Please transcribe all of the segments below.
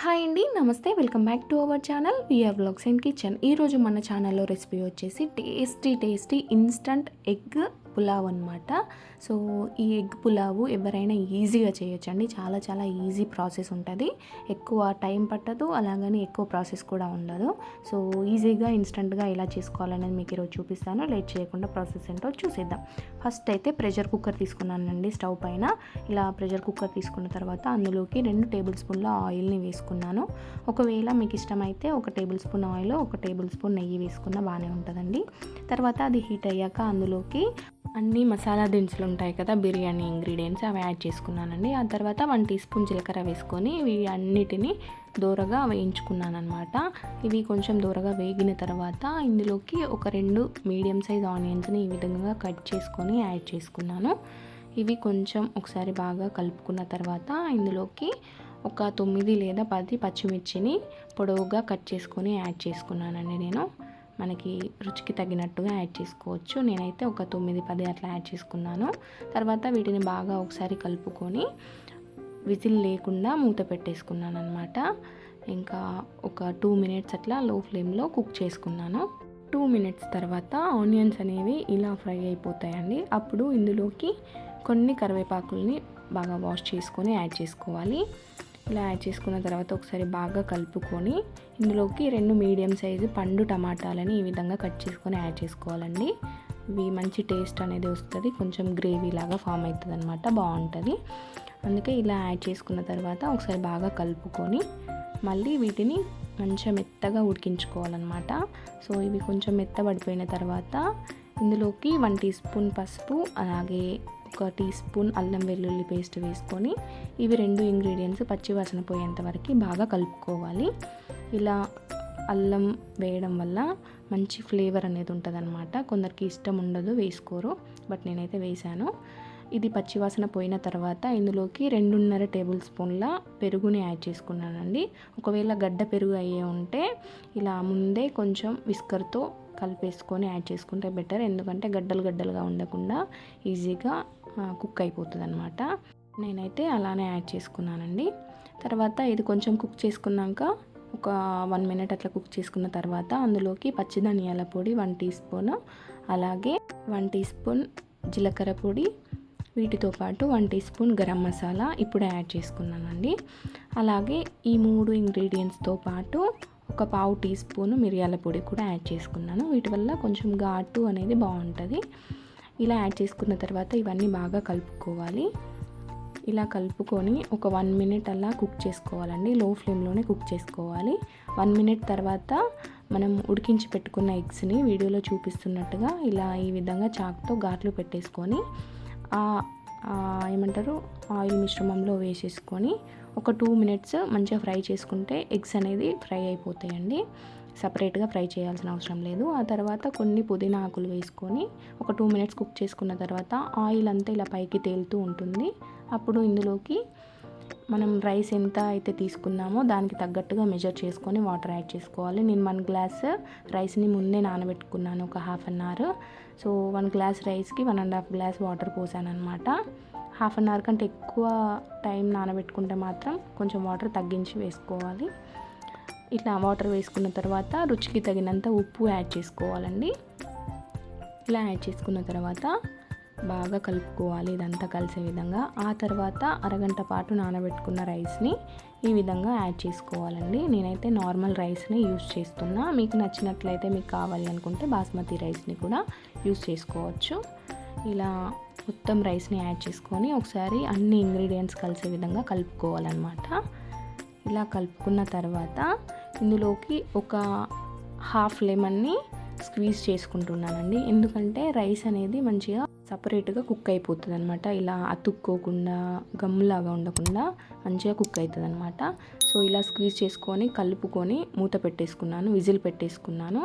Hi అండి నమస్తే. Welcome back to our channel. VR blogs and kitchen ఈరోజు మన ఛానల్లో రెసిపీ వచ్చేసి tasty tasty instant egg pulao అనమాట సో ఈ ఎగ్ పులావు ఎవరైనా ఈజీగా చేయొచ్చండి. చాలా చాలా ఈజీ ప్రాసెస్ ఉంటుంది. ఎక్కువ టైం పట్టదు అలాగని ఎక్కువ ప్రాసెస్ కూడా ఉండదు. సో ఈజీగా ఇన్స్టెంట్గా ఎలా చేసుకోవాలనేది మీకు ఈరోజు చూపిస్తాను. లేట్ చేయకుండా ప్రాసెస్ ఏంటో చూసేద్దాం. ఫస్ట్ అయితే ప్రెషర్ కుక్కర్ తీసుకున్నానండి స్టవ్ పైన. ఇలా ప్రెషర్ కుక్కర్ తీసుకున్న తర్వాత అందులోకి రెండు టేబుల్ స్పూన్ల ఆయిల్ని వేసుకున్నాను. ఒకవేళ మీకు ఇష్టమైతే ఒక టేబుల్ స్పూన్ ఆయిల్ ఒక టేబుల్ స్పూన్ నెయ్యి వేసుకున్న బాగానే ఉంటుందండి. తర్వాత అది హీట్ అయ్యాక అందులోకి అన్ని మసాలా దినుసులు ఉంటాయి కదా బిర్యానీ ఇంగ్రీడియంట్స్ అవి యాడ్ చేసుకున్నానండి. ఆ తర్వాత వన్ టీ స్పూన్ జీలకర్ర వేసుకొని ఇవి అన్నిటిని దూరగా వేయించుకున్నాను అనమాట ఇవి కొంచెం దూరగా వేగిన తర్వాత ఇందులోకి ఒక రెండు మీడియం సైజ్ ఆనియన్స్ని ఈ విధంగా కట్ చేసుకొని యాడ్ చేసుకున్నాను. ఇవి కొంచెం ఒకసారి బాగా కలుపుకున్న తర్వాత ఇందులోకి ఒక తొమ్మిది లేదా పది పచ్చిమిర్చిని పొడవుగా కట్ చేసుకొని యాడ్ చేసుకున్నానండి నేను. మనకి రుచికి తగినట్టుగా యాడ్ చేసుకోవచ్చు. నేనైతే ఒక తొమ్మిది పది అట్లా యాడ్ చేసుకున్నాను. తర్వాత వీటిని బాగా ఒకసారి కలుపుకొని విజిల్ లేకుండా మూత పెట్టేసుకున్నాను అనమాట ఇంకా ఒక టూ మినిట్స్ అట్లా లో ఫ్లేమ్లో కుక్ చేసుకున్నాను. టూ మినిట్స్ తర్వాత ఆనియన్స్ అనేవి ఇలా ఫ్రై అయిపోతాయండి. అప్పుడు ఇందులోకి కొన్ని కరివేపాకుల్ని బాగా వాష్ చేసుకొని యాడ్ చేసుకోవాలి. ఇలా యాడ్ చేసుకున్న తర్వాత ఒకసారి బాగా కలుపుకొని ఇందులోకి రెండు మీడియం సైజు పండు టమాటాలని ఈ విధంగా కట్ చేసుకొని యాడ్ చేసుకోవాలండి. ఇవి మంచి టేస్ట్ అనేది వస్తుంది. కొంచెం గ్రేవీ లాగా ఫామ్ అవుతుంది అనమాట బాగుంటుంది. అందుకే ఇలా యాడ్ చేసుకున్న తర్వాత ఒకసారి బాగా కలుపుకొని మళ్ళీ వీటిని కొంచెం మెత్తగా ఉడికించుకోవాలన్నమాట. సో ఇవి కొంచెం మెత్తబడిపోయిన తర్వాత ఇందులోకి వన్ టీ స్పూన్ పసుపు అలాగే ఒక టీ స్పూన్ అల్లం వెల్లుల్లి పేస్ట్ వేసుకొని ఇవి రెండు ఇంగ్రీడియంట్స్ పచ్చివాసన పోయేంత వరకు బాగా కలుపుకోవాలి. ఇలా అల్లం వేయడం వల్ల మంచి ఫ్లేవర్ అనేది ఉంటుంది అనమాట కొందరికి ఇష్టం ఉండదు వేసుకోరు. బట్ నేనైతే వేసాను ఇది పచ్చివాసన పోయిన తర్వాత ఇందులోకి రెండున్నర టేబుల్ స్పూన్ల పెరుగుని యాడ్ చేసుకున్నానండి. ఒకవేళ గడ్డ పెరుగు అయ్యే ఉంటే ఇలా ముందే కొంచెం విస్కర్తో కలిపేసుకొని యాడ్ చేసుకుంటే బెటర్. ఎందుకంటే గడ్డలు గడ్డలుగా ఉండకుండా ఈజీగా కుక్ అయిపోతుంది అనమాట నేనైతే అలానే యాడ్ చేసుకున్నానండి. తర్వాత ఇది కొంచెం కుక్ చేసుకున్నాక ఒక వన్ మినిట్ అట్లా కుక్ చేసుకున్న తర్వాత అందులోకి పచ్చి ధనియాల పొడి వన్ టీ స్పూన్ అలాగే వన్ టీ స్పూన్ జీలకర్ర పొడి వీటితో పాటు one teaspoon garam masala ఇప్పుడే యాడ్ చేసుకున్నానండి. అలాగే ఈ మూడు ఇంగ్రీడియంట్స్తో పాటు ఒక పావు టీ స్పూన్ మిరియాల పొడి కూడా యాడ్ చేసుకున్నాను. వీటి వల్ల కొంచెం ఘాటు అనేది బాగుంటుంది. ఇలా యాడ్ చేసుకున్న తర్వాత ఇవన్నీ బాగా కలుపుకోవాలి. ఇలా కలుపుకొని ఒక వన్ మినిట్ అలా కుక్ చేసుకోవాలండి. లో ఫ్లేమ్లోనే కుక్ చేసుకోవాలి. వన్ మినిట్ తర్వాత మనం ఉడికించి పెట్టుకున్న ఎగ్స్ని వీడియోలో చూపిస్తున్నట్టుగా ఇలా ఈ విధంగా చాక్తో ఘాట్లు పెట్టేసుకొని ఏమంటారు ఆయిల్ మిశ్రమంలో వేసేసుకొని ఒక టూ మినిట్స్ మంచిగా ఫ్రై చేసుకుంటే ఎగ్స్ అనేది ఫ్రై అయిపోతాయండి. సపరేట్గా ఫ్రై చేయాల్సిన అవసరం లేదు. ఆ తర్వాత కొన్ని పుదీనా ఆకులు వేసుకొని ఒక టూ మినిట్స్ కుక్ చేసుకున్న తర్వాత ఆయిల్ అంతా ఇలా పైకి తేలుతూ ఉంటుంది. అప్పుడు ఇందులోకి మనం రైస్ ఎంత అయితే తీసుకున్నామో దానికి తగ్గట్టుగా మెజర్ చేసుకొని వాటర్ యాడ్ చేసుకోవాలి. నేను వన్ గ్లాస్ రైస్ని ముందే నానబెట్టుకున్నాను ఒక half an hour so one glass రైస్కి one and half glass water పోసాను అనమాట హాఫ్ అన్ అవర్ కంటే ఎక్కువ టైం నానబెట్టుకుంటే మాత్రం కొంచెం వాటర్ తగ్గించి వేసుకోవాలి. ఇట్లా వాటర్ వేసుకున్న తర్వాత రుచికి తగినంత ఉప్పు యాడ్ చేసుకోవాలండి. ఇలా యాడ్ చేసుకున్న తర్వాత బాగా కలుపుకోవాలి ఇదంతా కలిసే విధంగా. ఆ తర్వాత అరగంట పాటు నానబెట్టుకున్న రైస్ని ఈ విధంగా యాడ్ చేసుకోవాలండి. నేనైతే నార్మల్ రైస్ని యూజ్ చేస్తున్నా. మీకు నచ్చినట్లయితే మీకు కావాలి అనుకుంటే బాస్మతి రైస్ని కూడా యూస్ చేసుకోవచ్చు. ఇలా మొత్తం రైస్ని యాడ్ చేసుకొని ఒకసారి అన్ని ఇంగ్రీడియంట్స్ కలిసే విధంగా కలుపుకోవాలన్నమాట. ఇలా కలుపుకున్న తర్వాత ఇందులోకి ఒక హాఫ్ లెమన్ని స్క్వీజ్ చేసుకుంటున్నానండి. ఎందుకంటే రైస్ అనేది మంచిగా సపరేట్గా కుక్ అయిపోతుంది అనమాట ఇలా అతుక్కోకుండా గమ్ములాగా ఉండకుండా మంచిగా కుక్ అవుతుంది అనమాట సో ఇలా స్క్వీజ్ చేసుకొని కలుపుకొని మూత పెట్టేసుకున్నాను విజిల్ పెట్టేసుకున్నాను.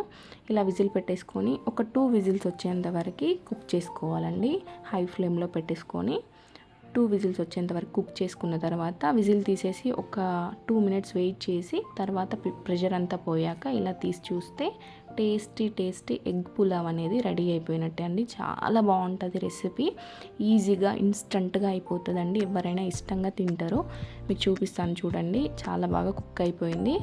ఇలా విజిల్ పెట్టేసుకొని ఒక టూ విజిల్స్ వచ్చేంత వరకు కుక్ చేసుకోవాలండి. హై ఫ్లేమ్లో పెట్టేసుకొని టూ విజిల్స్ వచ్చేంత వరకు కుక్ చేసుకున్న తర్వాత విజిల్ తీసేసి ఒక టూ మినిట్స్ వెయిట్ చేసి తర్వాత ప్రెషర్ అంతా పోయాక ఇలా తీసి చూస్తే టేస్టీ టేస్టీ ఎగ్ పులావ్ అనేది రెడీ అయిపోయినట్టే అండి. చాలా బాగుంటుంది రెసిపీ. ఈజీగా ఇన్స్టంట్గా అయిపోతుందండి. ఎవరైనా ఇష్టంగా తింటారు మీకు చూపిస్తాను చూడండి. చాలా బాగా కుక్ అయిపోయింది.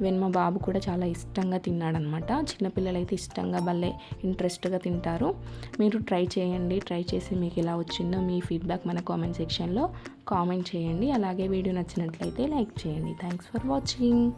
ఈవెన్ మా బాబు కూడా చాలా ఇష్టంగా తిన్నాడనమాట. చిన్నపిల్లలు అయితే ఇష్టంగా భలే ఇంట్రెస్ట్గా తింటారు. మీరు ట్రై చేయండి. ట్రై చేసి మీకు ఎలా వచ్చిందో మీ ఫీడ్బ్యాక్ మన కామెంట్ సెక్షన్లో కామెంట్ చేయండి. అలాగే వీడియో నచ్చినట్లయితే లైక్ చేయండి. Thanks for watching.